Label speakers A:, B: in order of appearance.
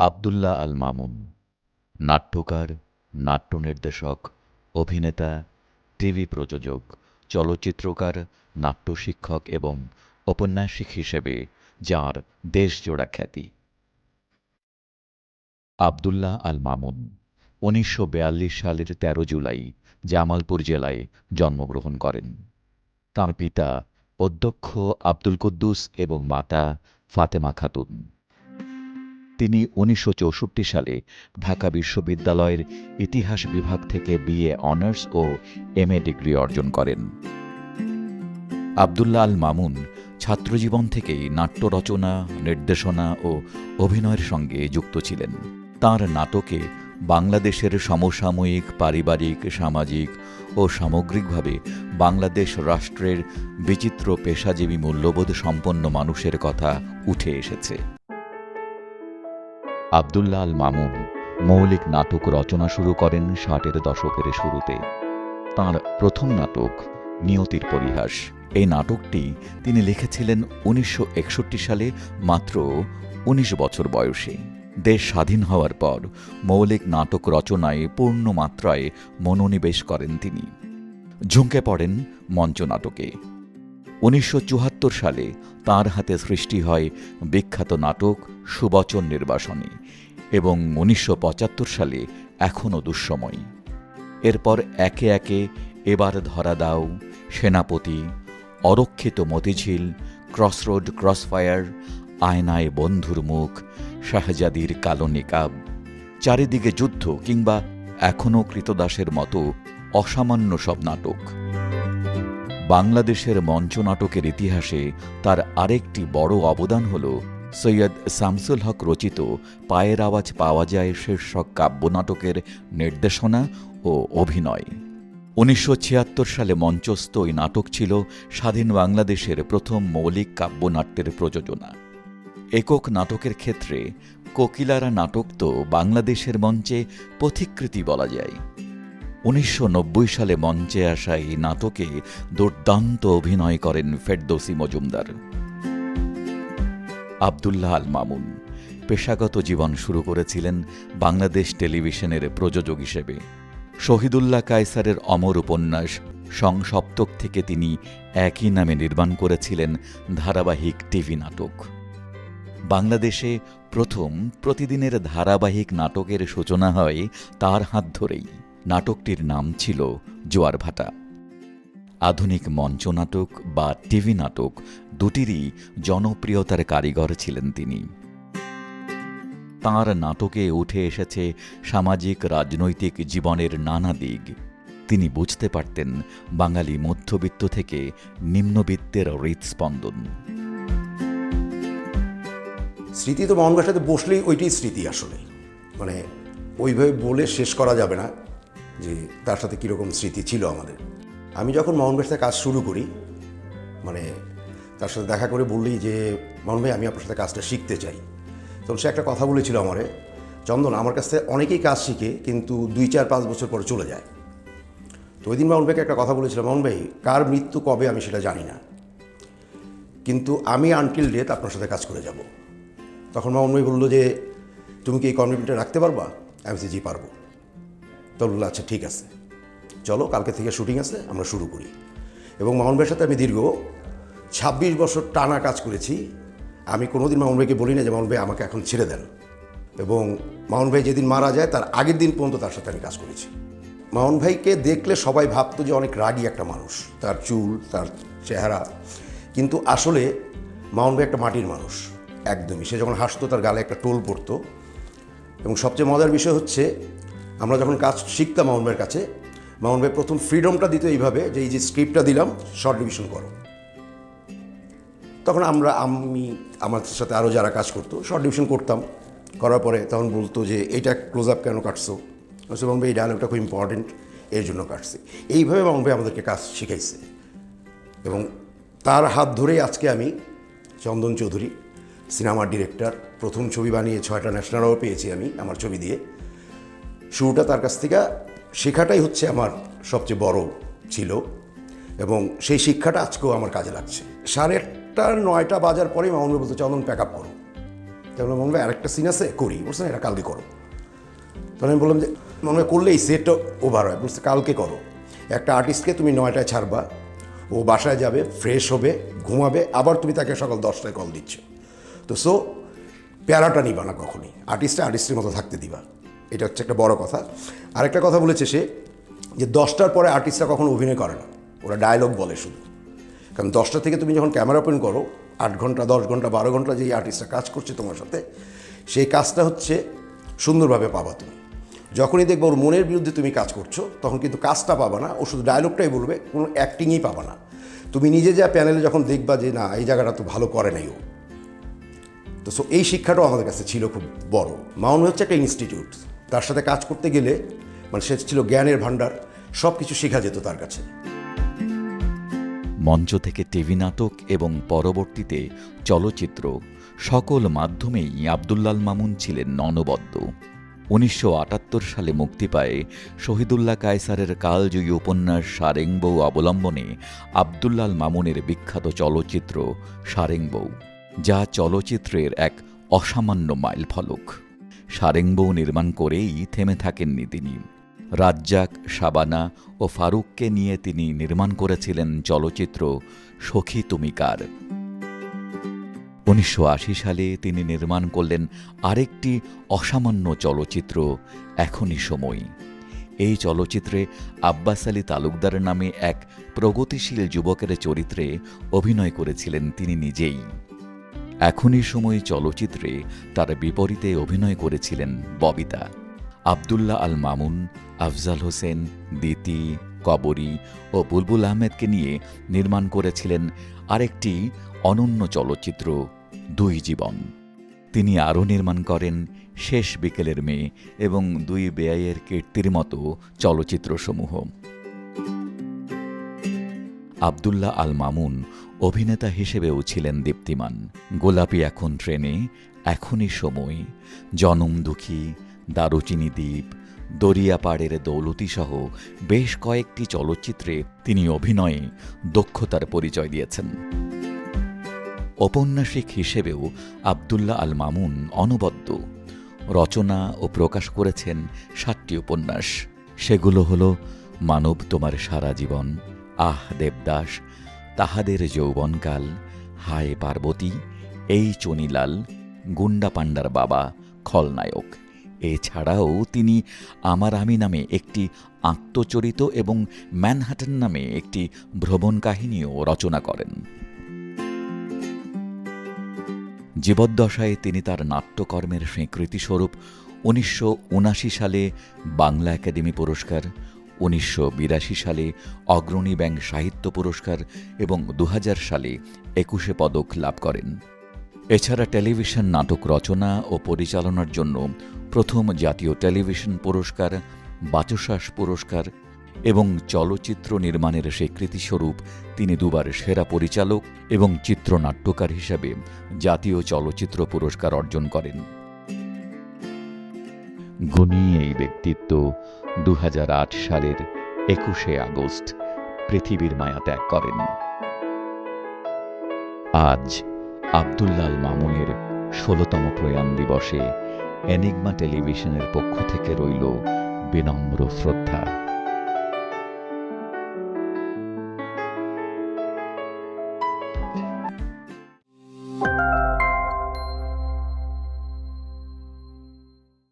A: আবদুল্লাহ আল মামুন নাট্যকার নাট্য নির্দেশক অভিনেতা, টিভি প্রযোজক, চলচ্চিত্রকার নাট্য শিক্ষক এবং ঔপন্যাসিক হিসেবে যাঁর দেশজোড়া খ্যাতি। আবদুল্লাহ আল মামুন উনিশশো বিয়াল্লিশ সালের ১৩ জুলাই জামালপুর জেলায় জন্মগ্রহণ করেন। তাঁর পিতা অধ্যক্ষ আব্দুল কুদ্দুস এবং মাতা ফাতেমা খাতুন। তিনি উনিশশো চৌষট্টি সালে ঢাকা বিশ্ববিদ্যালয়ের ইতিহাস বিভাগ থেকে বিএ অনার্স ও এমএ ডিগ্রি অর্জন করেন। আবদুল্লাহ আল মামুন ছাত্রজীবন থেকেই নাট্য রচনা, নির্দেশনা ও অভিনয়ের সঙ্গে যুক্ত ছিলেন। তাঁর নাটকে বাংলাদেশের সমসাময়িক, পারিবারিক, সামাজিক ও সামগ্রিকভাবে বাংলাদেশ রাষ্ট্রের বিচিত্র পেশাজীবী মূল্যবোধ সম্পন্ন মানুষের কথা উঠে এসেছে। আবদুল্লাহ আল মামুন মৌলিক নাটক রচনা শুরু করেন ষাটের দশকের শুরুতে। তাঁর প্রথম নাটক নিয়তির পরিহাস। এই নাটকটি তিনি লিখেছিলেন উনিশশো একষট্টি সালে মাত্র ১৯ বছর বয়সে। দেশ স্বাধীন হওয়ার পর মৌলিক নাটক রচনায় পূর্ণ মাত্রায় মনোনিবেশ করেন তিনি। ঝুঁকে পড়েন মঞ্চনাটকে উনিশশো চুয়াত্তর সালে তাঁর হাতে সৃষ্টি হয় বিখ্যাত নাটক সুবচন নির্বাসনী এবং উনিশশো পঁচাত্তর সালে এখনও দুঃসময়। এরপর একে একে এবার ধরা দাও, সেনাপতি, অরক্ষিত মতিঝিল, ক্রসরোড ক্রসফায়ার, আয়নায় বন্ধুর মুখ, শাহজাদির কালো নিকাব, চারিদিকে যুদ্ধ কিংবা এখনও কৃতদাসের মতো অসামান্য সব নাটক। বাংলাদেশের মঞ্চনাটকের ইতিহাসে তার আরেকটি বড় অবদান হল সৈয়দ শামসুল হক রচিত পায়ের আওয়াজ পাওয়া যায় শীর্ষক কাব্যনাটকের নির্দেশনা ও অভিনয়। উনিশশো ছিয়াত্তর সালে মঞ্চস্থ ওই নাটক ছিল স্বাধীন বাংলাদেশের প্রথম মৌলিক কাব্যনাট্যের প্রযোজনা। একক নাটকের ক্ষেত্রে কোকিলারা নাটক তো বাংলাদেশের মঞ্চে পথিকৃতি বলা যায়। উনিশশো নব্বই সালে মঞ্চে আসা এই নাটকে দুর্দান্ত অভিনয় করেন ফেরদৌসি মজুমদার। আবদুল্লাহ আল মামুন পেশাগত জীবন শুরু করেছিলেন বাংলাদেশ টেলিভিশনের প্রযোজক হিসেবে। শহীদুল্লাহ কায়সারের অমর উপন্যাস সংসপ্তক থেকে তিনি একই নামে নির্মাণ করেছিলেন ধারাবাহিক টিভি নাটক। বাংলাদেশে প্রথম প্রতিদিনের ধারাবাহিক নাটকের সূচনা হয় তার হাত ধরেই। নাটকটির নাম ছিল জোয়ার ভাটা। আধুনিক মঞ্চনাটক বা টিভি নাটক দুটিরই জনপ্রিয়তার কারিগর ছিলেন তিনি। তাঁর নাটকে উঠে এসেছে সামাজিক রাজনৈতিক জীবনের নানা দিক। তিনি বুঝতে পারতেন বাঙালি মধ্যবিত্ত থেকে নিম্নবিত্তের হৃৎস্পন্দন।
B: স্মৃতি তো সাথে বসলেই ওইটাই স্মৃতি আসলে। মানে ওইভাবে বলে শেষ করা যাবে না। যে তার সাথে কীরকম স্মৃতি ছিল আমাদের। আমি যখন মোহনবাগানের সাথে কাজ শুরু করি মানে তার সাথে দেখা করে বললি যে, মোহন ভাই, আমি আপনার সাথে কাজটা শিখতে চাই। তখন সে একটা কথা বলেছিল আমারে, চন্দন, আমার কাছ থেকে অনেকেই কাজ শিখে, কিন্তু দুই, চার, পাঁচ বছর পরে চলে যায়। তো ওই দিন মোহন ভাইকে একটা কথা বলেছিলাম মোহন ভাই, কার মৃত্যু কবে আমি সেটা জানি না। কিন্তু আমি আনটিল ডেথ আপনার সাথে কাজ করে যাব। তখন মামুন বলল যে, তুমি কি এই কমিটমেন্টটা রাখতে পারবা? আমি জি পারব। তো বলল আচ্ছা ঠিক আছে। চলো, কালকে থেকে শুটিং আছে, আমরা শুরু করি। এবং মামুন ভাইয়ের সাথে আমি দীর্ঘ ছাব্বিশ বছর টানা কাজ করেছি। আমি কোনোদিন মামুন ভাইকে বলি না যে, মামুন ভাই, আমাকে এখন ছেড়ে দেন। এবং মামুন ভাই যেদিন মারা যায়, তার আগের দিন পর্যন্ত তার সাথে আমি কাজ করেছি। মামুন ভাইকে দেখলে সবাই ভাবতো যে, অনেক রাগী একটা মানুষ। তার চুল, তার চেহারা। কিন্তু আসলে মামুন ভাই একটা মাটির মানুষ, একদমই। সে যখন হাসতো, তার গালে একটা টোল পড়তো। এবং সবচেয়ে মজার বিষয় হচ্ছে আমরা যখন কাজ শিখতাম মামুন ভাইয়ের কাছে, মামুন ভাই প্রথম ফ্রিডমটা দিত এইভাবে যে এই যে স্ক্রিপ্টটা দিলাম শর্ট ডিভিশন করো। তখন আমরা, আমি, আমার সাথে আরও যারা কাজ করতো শর্ট ডিভিশন করতাম। করার পরে তখন বলতো যে, এটা ক্লোজ আপ কেন কাটছো? মামুন ভাই, এই ডায়লগটা খুব ইম্পর্টেন্ট এর জন্য কাটছি। এইভাবে মামুন ভাই আমাদেরকে কাজ শিখাইছে। এবং তার হাত ধরেই আজকে আমি চন্দন চৌধুরী, সিনেমার ডিরেক্টর প্রথম ছবি বানিয়ে ছয়টা ন্যাশনাল অ্যাওয়ার্ড পেয়েছি আমি আমার ছবি দিয়ে। শুরুটা তার কাছ থেকে শেখাটাই হচ্ছে আমার সবচেয়ে বড় ছিল এবং সেই শিক্ষাটা আজকেও আমার কাজে লাগছে। সাড়ে আটটা নয়টা বাজার পরেই মামুন ভাই বলতো চন্দন প্যাক আপ করো। তাহলে মনে হয় আরেকটা সিন আছে করি। বলছে না, এটা কালকে করো। তখন আমি বললাম যে মনে হয় করলে এই সেটটা ওভার হয়। বলছে কালকে করো। একটা আর্টিস্টকে তুমি নয়টায় ছাড়বা। ও বাসায় যাবে ফ্রেশ হবে ঘুমাবে আবার তুমি তাকে সকাল দশটায় কল দিচ্ছ। তো সো প্যারাটা নিবা না কখনই। আর্টিস্টটা আর্টিস্টের মতো থাকতে দিবা। এটা হচ্ছে একটা বড় কথা। আরেকটা কথা বলেছে সে যে দশটার পরে আর্টিস্টরা কখনো অভিনয় করে না। ওরা ডায়লগ বলে শুধু। কারণ দশটা থেকে তুমি যখন ক্যামেরা ওপেন করো, আট ঘণ্টা, দশ ঘণ্টা, বারো ঘণ্টা যেই আর্টিস্টরা কাজ করছে তোমার সাথে, সেই কাজটা হচ্ছে সুন্দরভাবে পাবা তুমি। যখনই দেখব ওর মনের বিরুদ্ধে তুমি কাজ করছ, তখন কিন্তু কাজটা পাবা না। ও শুধু ডায়লগটাই বলবে, কোনো অ্যাক্টিংই পাবা না। তুমি নিজে যা প্যানেলে যখন দেখবা যে, না, এই জায়গাটা তো ভালো করে নাই ও। তো সো এই শিক্ষাটাও আমাদের কাছে ছিল খুব বড়। মাউন হচ্ছে একটা ইনস্টিটিউট তার সাথে কাজ করতে গেলে মানে সে ছিল জ্ঞানের ভাণ্ডার সব কিছু শেখা যেত তার কাছে।
A: মঞ্চ থেকে টিভি নাটক এবং পরবর্তীতে চলচ্চিত্র সকল মাধ্যমেই আবদুল্লাল মামুন ছিলেন অনবদ্য উনিশশো সালে মুক্তি পায় শহীদুল্লাহ কায়সারের কালজয়ী উপন্যাস সারেংবউ অবলম্বনে আবদুল্লাল মামুনের বিখ্যাত চলচ্চিত্র সারেংবউ যা চলচ্চিত্রের এক অসামান্য মাইলফলক। সারেংবউ নির্মাণ করেই থেমে থাকেননি তিনি। রাজ্জাক, শাবানা ও ফারুককে নিয়ে তিনি নির্মাণ করেছিলেন চলচ্চিত্র সখী তুমিকার উনিশশো আশি সালে তিনি নির্মাণ করলেন আরেকটি অসামান্য চলচ্চিত্র, এখনই সময়। এই চলচ্চিত্রে আব্বাস আলী তালুকদার নামে এক প্রগতিশীল যুবকের চরিত্রে অভিনয় করেছিলেন তিনি নিজেই। এখনই সময় চলচ্চিত্রে তার বিপরীতে অভিনয় করেছিলেন ববিতা। আবদুল্লাহ আল মামুন, আফজাল হোসেন, দিতি, কবরী ও বুলবুল আহমেদকে নিয়ে নির্মাণ করেছিলেন আরেকটি অনন্য চলচ্চিত্র, দুই জীবন। তিনি আরও নির্মাণ করেন শেষ বিকেলের মেয়ে এবং দুই বেআইয়ের কীর্তির মতো চলচ্চিত্রসমূহ। আবদুল্লাহ আল মামুন অভিনেতা হিসেবেও ছিলেন দীপ্তিমান। গোলাপি এখন ট্রেনে, এখনই সময়। জনম দুঃখী, দারুচিনি দ্বীপ, দরিয়াপাড়ের দৌলতি সহ বেশ কয়েকটি চলচ্চিত্রে তিনি অভিনয়ে দক্ষতার পরিচয় দিয়েছেন। ঔপন্যাসিক হিসেবেও আবদুল্লাহ আল মামুন অনবদ্য। রচনা ও প্রকাশ করেছেন সাতটি উপন্যাস। সেগুলো হল মানব তোমার সারা জীবন, আহ দেবদাস তাহাদের যৌবনকাল। হায় পার্বতী, এই চনিলাল গুন্ডা পাণ্ডার বাবা, খলনায়ক। এছাড়াও তিনি আমার আমি নামে একটি আত্মচরিত এবং ম্যানহাটন নামে একটি ভ্রমণ কাহিনীও রচনা করেন। জীবদ্দশায় তিনি তার নাট্যকর্মের স্বীকৃতিস্বরূপ উনিশশো সালে বাংলা একাডেমি পুরস্কার উনিশশো বিরাশি সালে অগ্রণী ব্যাংক সাহিত্য পুরস্কার এবং দু হাজার সালে একুশে পদক লাভ করেন। এছাড়া টেলিভিশন নাটক রচনা ও পরিচালনার জন্য প্রথম জাতীয় টেলিভিশন পুরস্কার, বাচসাস পুরস্কার এবং চলচ্চিত্র নির্মাণের স্বীকৃতিস্বরূপ তিনি দুবার সেরা পরিচালক এবং চিত্রনাট্যকার হিসাবে জাতীয় চলচ্চিত্র পুরস্কার অর্জন করেন। গুণী এই ব্যক্তিত্ব দু হাজার আট সালের একুশে আগস্ট পৃথিবীর মায়া ত্যাগ করেন। আজ আবদুল্লাল মামুনের ষোলতম প্রয়াণ দিবসে এনিগমা টেলিভিশনের পক্ষ থেকে রইল বিনম্র শ্রদ্ধা।